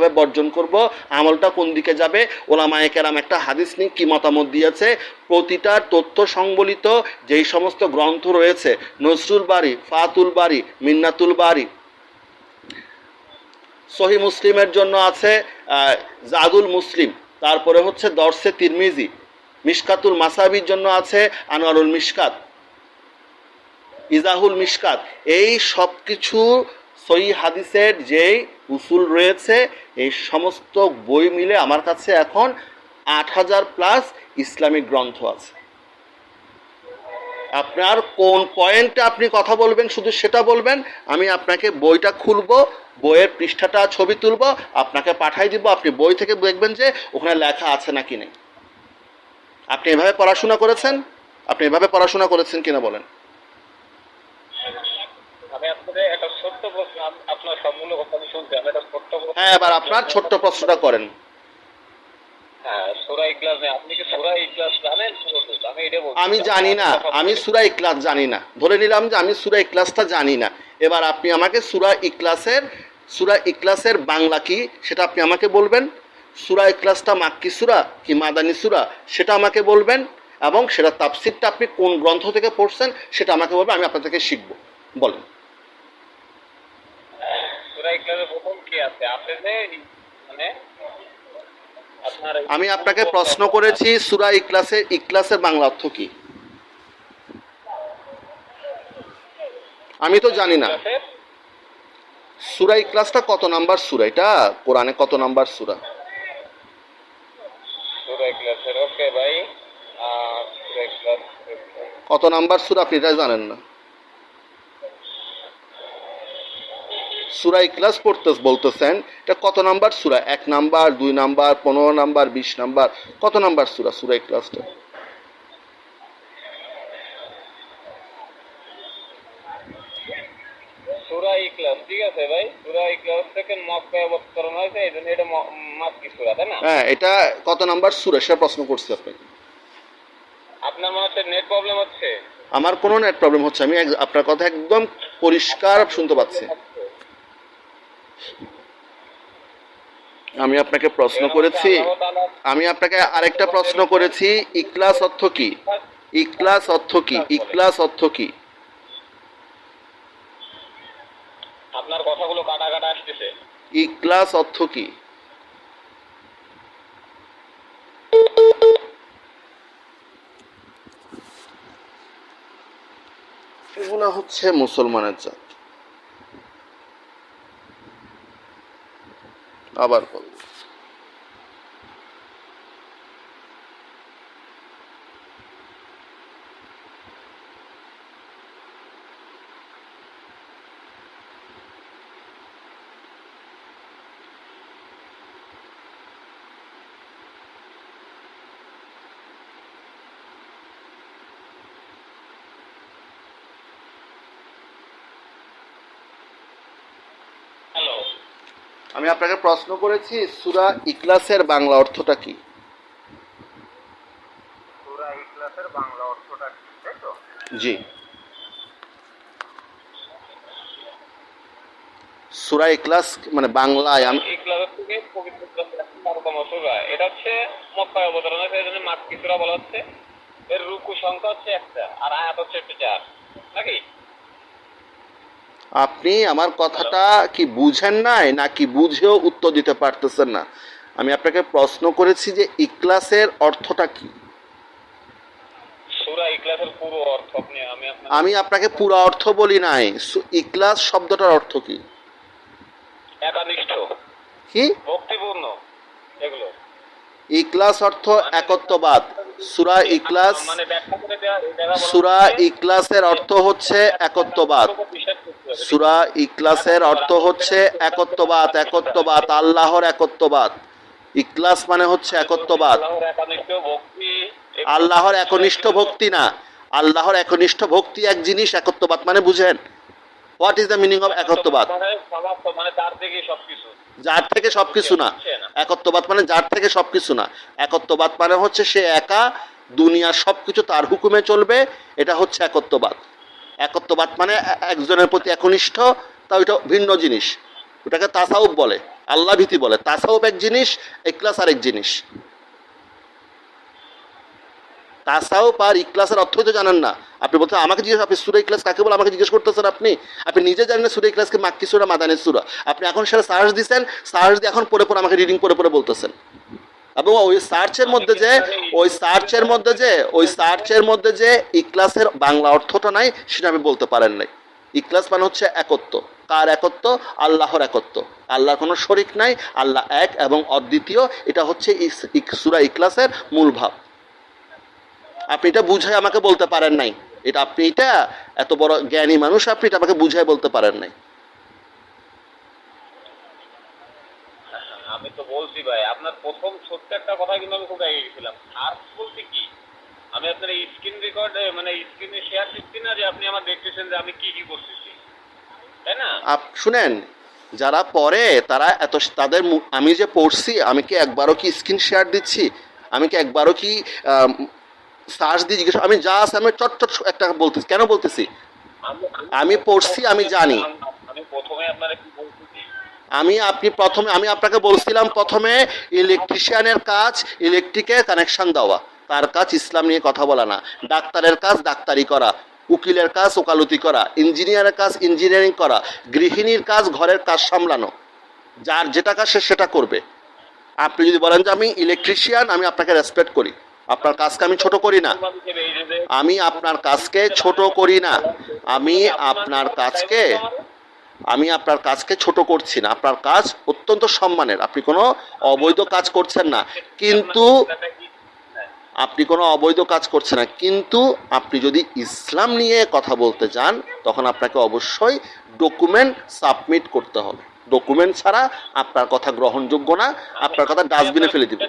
কীভাবে বর্জন করব, আমলটা কোন দিকে যাবে, ওলামায়ে কেরাম একটা হাদিস নিয়ে কি মতামত দিয়েছে, প্রতিটা তথ্য সংবলিত যেই সমস্ত গ্রন্থ রয়েছে নজরুল বাড়ি ফাতুল বাড়ি মিন্নাতুল বাড়ি সহি মুসলিমের জন্য আছে জাদুল মুসলিম, তারপরে হচ্ছে দর্শে তিরমিজি, মিশকাতুল মাসাবির জন্য আছে আনোয়ারুল মিশকাত, ইজাহুল মিশকাত, এই সব কিছু সই হাদিসের যেই উসুল রয়েছে। এই সমস্ত বই মিলে আমার কাছে এখন আট হাজার প্লাস ইসলামিক গ্রন্থ আছে। আপনার কোন পয়েন্টে আপনি কথা বলবেন, শুধু সেটা বলবেন, আমি আপনাকে বইটা খুলবো, বইয়ের পৃষ্ঠাটা ছবি তুলব, আপনাকে পাঠাই দিব, আপনি বই থেকে দেখবেন যে ওখানে লেখা আছে নাকি নেই। আপনি এভাবে পড়াশোনা করেছেন? আপনি এভাবে পড়াশোনা করেছেন কিনা বলেন আমি আপনাদের একটা ছোট্ট প্রশ্ন আপ- আপনার সবগুলো কথা আমি শুনছি আমি একটা ছোট্ট প্রশ্ন হ্যাঁ এবার আপনার ছোট্ট প্রশ্নটা করেন। হ্যাঁ আমি জানি না আমি সুরা ইকলাস জানি না। ধরে নিলাম যে আমি সুরা ইকলাসটা জানি না। এবার আপনি আমাকে সুরা ইকলাসের সুরা ইকলাসের বাংলা কি সেটা আপনি আমাকে বলবেন? সুরা ইকলাসটা মাক্কি সুরা কি মাদানী সুরা সেটা আমাকে বলবেন? এবং সেটা তাফসিরটা আপনি কোন গ্রন্থ থেকে পড়ছেন সেটা আমাকে বলবেন আমি আপনার থেকে শিখব। বলেন। সুরা ইখলাসের প্রথম কি আছে? আপনি যে মানে আমি আপনাকে প্রশ্ন করেছি সুরা ইকলাসের ইকলাসের বাংলা অর্থ কি? আমি তো জানি না। সুরা ইকলাসটা কত নাম্বার সুরা? এটা কোরআনে কত নাম্বার সুরা? কত নাম্বার সুরা আপনি এটা জানেন না? সুরা ইকলাস পড়তে বলতেছেন এটা কত নাম্বার সুরা? এক নাম্বার দুই নাম্বার পনেরো নাম্বার বিশ নাম্বার কত নাম্বার সুরা সুরা ইকলাসটা সুরা ইখলাস ঠিক আছে ভাই? সুরা ইখলাস থেকে মক্কায় অবতরণ হয়েছে এই জন্য এটা মাক্কি সুরা তাই না? হ্যাঁ এটা কত নাম্বার সুরা? সেটা প্রশ্ন করছি আপনাকে। আপনার মনে হচ্ছে নেট প্রবলেম হচ্ছে? আমার কোনো নেট প্রবলেম হচ্ছে আমি আপনার কথা একদম পরিষ্কার শুনতে পাচ্ছি। আমি আপনাকে প্রশ্ন করেছি। আমি আপনাকে আরেকটা প্রশ্ন করেছি ইকলাস অর্থ কি? ইকলাস অর্থ কি? ইকলাস অর্থ কি? আপনার কথাগুলো কাটা কাটা আসতেছে। ইকলাস অর্থ কি? এগুলা হচ্ছে মুসলমানের জাত। আবার বলব। আমি আপনাকে প্রশ্ন করেছি সুরা ইকলাসের বাংলা অর্থটা কি? সুরা ইখলাসের বাংলা অর্থটা কি তাই তো? জি। সুরা ইকলাস মানে বাংলায় আমি থেকে পবিত্র বারোতম সুরা এটা হচ্ছে মক্কায় অবতরণ হয়েছে এই জন্য সুরা বলা হচ্ছে। এর রুকু সংখ্যা হচ্ছে একটা আর আয়াত হচ্ছে একটা চার। নাকি? আপনি আমার কথাটা কি বুঝেন নাই নাকি বুঝেও উত্তর দিতে পারতেছেন না? আমি আপনাকে প্রশ্ন করেছি যে ইকলাসের অর্থটা কি? আমি আপনাকে পুরো অর্থ বলি নাই। সু- ইকলাস শব্দটার অর্থ কি? কি? ভক্তিপূর্ণ। এগুলো। ইকলাস অর্থ একত্ববাদ। সুরা ইকলাস সুরা ইকলাসের অর্থ হচ্ছে একত্ববাদ। সুরা ইকলাসের অর্থ হচ্ছে একত্ববাদ একত্ববাদ, আল্লাহর একত্ববাদ। ইকলাস মানে হচ্ছে একত্ববাদ। আল্লাহর একানিষ্ঠ ভক্তি না। আল্লাহর একনিষ্ঠ ভক্তি এক জিনিস, একত্ববাদ মানে বুঝেন। What is the meaning of একত্ববাদ? যার থেকে সবকিছু না। একত্ববাদ মানে যার থেকে সবকিছু না। একত্ববাদ মানে হচ্ছে সে একা দুনিয়ার সবকিছু তার হুকুমে চলবে, এটা হচ্ছে একত্ববাদ। একত্ববাদ মানে একজনের প্রতি একনিষ্ঠ, তা ওইটা ভিন্ন জিনিস। ওটাকে তাসাউফ বলে, আল্লাহ ভীতি বলে। তাসাউফ এক জিনিস, ইখলাস আরেক জিনিস। তাসাউফ আর ইখলাসের অর্থ তো জানেন না। আপনি বলতে আমাকে জিজ্ঞেস, আপনি সুরা ইখলাস কাকে বলে আমাকে জিজ্ঞেস করতেছেন আপনি? আপনি নিজে জানেন সুরা ইখলাসকে মাক্কি সুরা মাদানের সুরা। আপনি এখন সেটা সার্চ দিচ্ছেন সার্চ দিয়ে এখন পরে পরে আমাকে রিডিং পরে পরে বলতেছেন। এবং ওই সার্চের মধ্যে যে ওই সার্চের মধ্যে যে ওই সার্চের মধ্যে যে ইক্লাসের বাংলা অর্থটা নাই সেটা আমি বলতে পারেন নাই। ইক্লাস মানে হচ্ছে একত্ব। কার একত্ব? আল্লাহর একত্ব। আল্লাহর কোনো শরিক নাই আল্লাহ এক এবং অদ্বিতীয় এটা হচ্ছে সূরা ইখলাসের মূল ভাব। আপনি এটা বুঝাই আমাকে বলতে পারেন নাই। এটা আপনি এটা এত বড় জ্ঞানী মানুষ আপনি এটা আমাকে বুঝাই বলতে পারেন নাই। আমি তো বলছি ভাই আপনার প্রথম ছোট্ট একটা কথা কিন্তু আমি খুব রেগে গেছিলাম। বলতে কি আমি আপনার স্ক্রিন রেকর্ড মানে স্ক্রিনে শেয়ার দিচ্ছি না যে আপনি আমার দেখতেছেন যে আমি কি কি করতেছি। তাই না? শুনেন যারা পড়ে তারা এত তাদের আমি যে পড়ছি আমি কি একবারও কি স্ক্রিন শেয়ার দিচ্ছি? আমি কি একবারও কি সার্চ দিয়ে জিজ্ঞেস আমি যা আছে আমি চট চট একটা বলতেছি। কেন বলতেছি? আমি পড়ছি, আমি জানি। আমি প্রথমে আপনার কি বলতেছি আমি আপনি প্রথমে, আমি আপনাকে বলছিলাম প্রথমে ইলেকট্রিশিয়ানের কাজ ইলেকট্রিকের কানেকশন দেওয়া। তার কাজ ইসলাম নিয়ে কথা বলা না। ডাক্তারের কাজ ডাক্তারি করা, উকিলের কাজ ওকালতি করা, ইঞ্জিনিয়ারের কাজ ইঞ্জিনিয়ারিং করা, গৃহিণীর কাজ ঘরের কাজ সামলানো। যার যেটা কাজ সে সেটা করবে। আপনি যদি বলেন যে আমি ইলেকট্রিশিয়ান আমি আপনাকে রেসপেক্ট করি। আপনার কাজকে আমি ছোট করি না। আমি আপনার কাজকে ছোট করি না। আমি আপনার কাজকে আমি আপনার কাজকে ছোট করছি না আপনার কাজ অত্যন্ত সম্মানের। আপনি কোনো অবৈধ কাজ করছেন না কিন্তু। আপনি কোনো অবৈধ কাজ করছেন না কিন্তু আপনি যদি ইসলাম নিয়ে কথা বলতে চান তখন আপনাকে অবশ্যই ডকুমেন্ট সাবমিট করতে হবে। ডকুমেন্ট ছাড়া আপনার কথা গ্রহণযোগ্য না আপনার কথা ডাস্টবিনে ফেলে দিবে।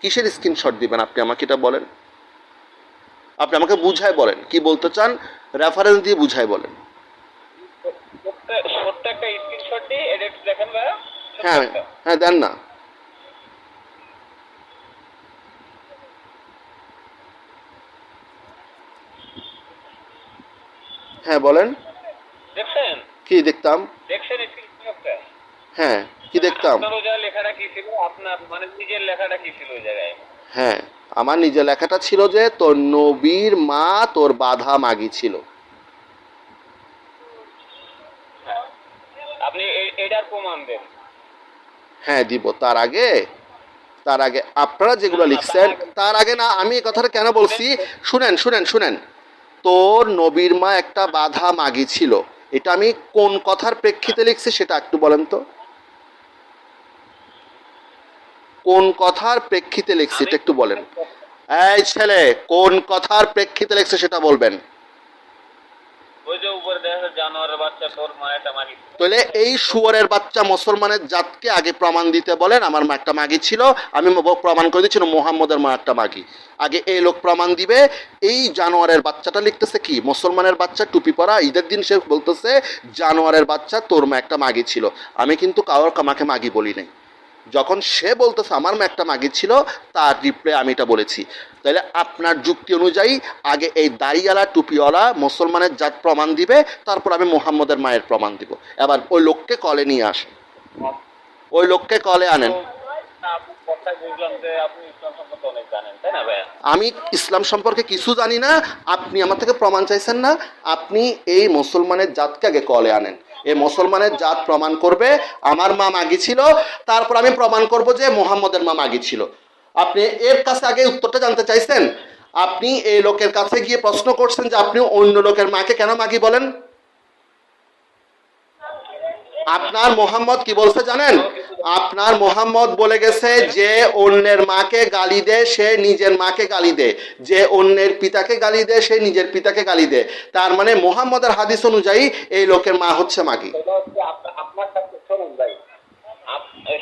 কিসের স্ক্রিনশট দিবেন? আপনি আমাকে এটা বলেন। আপনি আমাকে বুঝায় বলেন। কি বলতে চান? রেফারেন্স দিয়ে বুঝায় বলেন। হ্যাঁ হ্যাঁ দেন না। হ্যাঁ বলেন। দেখছেন? কি দেখতাম? হ্যাঁ কি দেখতাম? লেখাটা কি ছিল আপনার মানে নিজের লেখাটা কি ছিল ওই জায়গায়? হ্যাঁ আমার নিজের লেখাটা ছিল যে তোর নবীর মা তোর বাধা মাগি ছিল হ্যাঁ। আপনি এটার প্রমাণ দেন। হ্যাঁ দিব। তার আগে তার আগে আপনারা যেগুলো লিখছেন তার আগে না আমি এই কথাটা কেন বলছি? শুনেন। শুনেন শুনেন তোর নবীর মা একটা বাধা মাগি ছিল এটা আমি কোন কথার প্রেক্ষিতে লিখছি সেটা একটু বলেন তো। কোন কথার প্রেক্ষিতে লিখছি এটা একটু বলেন। এই ছেলে কোন কথার প্রেক্ষিতে লিখছে সেটা বলবেন। ওই যে উপরে দেখা যাচ্ছে জানোয়ারের বাচ্চা তোর মা একটা মাগি তাহলে এই শুয়ারের বাচ্চা মুসলমানের জাতকে আগে প্রমাণ দিতে বলেন আমার মা একটা মাগি ছিল আমি প্রমাণ করে দিচ্ছি মোহাম্মদের মা একটা মাগি। আগে এই লোক প্রমাণ দিবে এই জানোয়ারের বাচ্চাটা লিখতেছে কি? মুসলমানের বাচ্চা টুপি পরা ঈদের দিন সে বলতেছে জানোয়ারের বাচ্চা তোর মা একটা মাগি ছিল। আমি কিন্তু কারোর মাকে মাগি বলি নাই। যখন সে বলতেছে, আমার একটা মাগি ছিল, তার রিপ্লে আমি এটা বলেছি। তাহলে আপনার যুক্তি অনুযায়ী আগে এই দাড়িওয়ালা, টুপিওয়ালা মুসলমানের জাত প্রমাণ দিবে, তারপর আমি মোহাম্মদের মায়ের প্রমাণ দিব। এবার ওই লোককে কলে নিয়ে আসেন। ওই লোককে কলে আনেন। আমি ইসলাম সম্পর্কে কিছু জানি না, আপনি আমার থেকে প্রমাণ চাইছেন না, আপনি এই মুসলমানের জাতকে আগে কলে আনেন। এই মুসলমানের জাত প্রমাণ করবে, আমার মা মাগি ছিল, তারপর আমি প্রমাণ করব যে মোহাম্মদের মা মাগি ছিল। আপনি এর কাছে আগে উত্তরটা জানতে চাইছেন? আপনি এই লোকের কাছে গিয়ে প্রশ্ন করছেন যে আপনি অন্য লোকের মাকে কেন মাগি বলেন? আপনার মোহাম্মদ কি বলছে জানেন? আপনার মোহাম্মদ বলে গেছে, যে অন্যের মাকে গালি দে, সে নিজের মাকে গালি দে। যে অন্যের পিতাকে গালি দে, সে নিজের পিতাকে গালি দে। তার মানে মোহাম্মদের হাদিস অনুযায়ী এই লোকের মা হচ্ছে মাগি।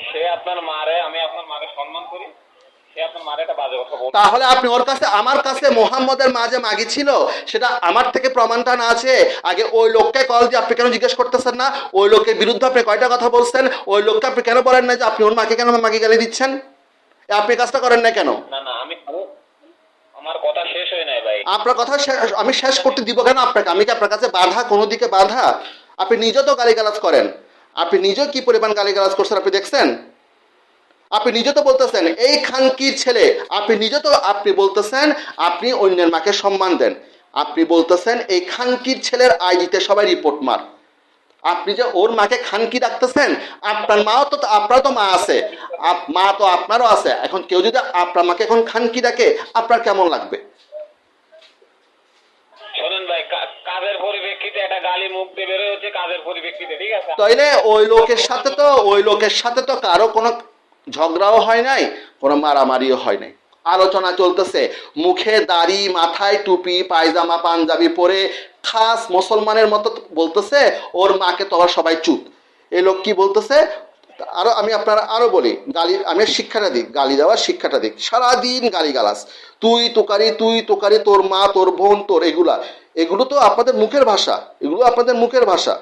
সে আপনার মারে, আমি আপনার মাকে সম্মান করি। তাহলে আপনি ওর কাছে আমার কাছে মোহাম্মদের মা যে মাগি ছিল সেটা আমার থেকে প্রমাণটা না আছে। আগে ওই লোককে কল দিয়ে আপনি কেন জিজ্ঞেস করতেছেন না? ওই লোকের বিরুদ্ধে আপনি কয়টা কথা বলছেন? ওই লোককে আপনি কেন বলেন না যে আপনি ওর মাকে কেন মাগি গালি দিচ্ছেন? আপনি কাজটা করেন না কেন? না না আমি আমি- আমার কথা শেষ হয় নাই ভাই। আপনার কথা আমি শেষ করতে দিব কেন আপনাকে? আমি কি আপনার কাছে বাধা কোনো দিকে বাধা? আপনি নিজে তো গালিগালাজ করেন। আপনি নিজেও কি পরিমাণ গালিগালাজ করছেন আপনি দেখছেন? আপনি নিজে তো বলতেছেন এই খানকির ছেলে। আপনি নিজে তো আপনি বলতেছেন আপনি অন্যের মাকে সম্মান দেন। আপনি বলতেছেন এই খানকির ছেলের আইডিতে সবাই রিপোর্ট মার। আপনি যে ওর মাকে খানকি ডাকতেছেন আপনার মাও তো আপনার তো মা আছে। মা তো আপনারও আছে। এখন কেউ যদি আপনার মাকে এখন খানকি ডাকে আপনার কেমন লাগবে? শোনেন ভাই কা- কাজের পরিপ্রেক্ষিতে একটা গালি মুখ দিয়ে বেরোয় হচ্ছে কাজের পরিপ্রেক্ষিতে ঠিক আছে? তাইলে ওই লোকের সাথে তো ওই লোকের সাথে তো কারও কোনো ঝগড়াও হয় নাই, কোনো মারামারিও হয় নাই। আলোচনা চলতেছে, মুখে দাড়ি, মাথায় টুপি, পায়জামা, পাঞ্জাবি পরে খাস মুসলমানের মতো বলতেছে, ওর মাকে তো আবার সবাই চুপ এ লোক কি বলতেছে? আরও আমি আপনার আরও বলি, গালি, আমি শিক্ষাটা দিই, গালি দেওয়ার শিক্ষাটা দিই। সারাদিন গালি গালাস তুই তোকারি তুই তোকারি, তোর মা, তোর বোন, তোর এগুলা। এগুলো তো আপনাদের মুখের ভাষা, এগুলো আপনাদের মুখের ভাষা।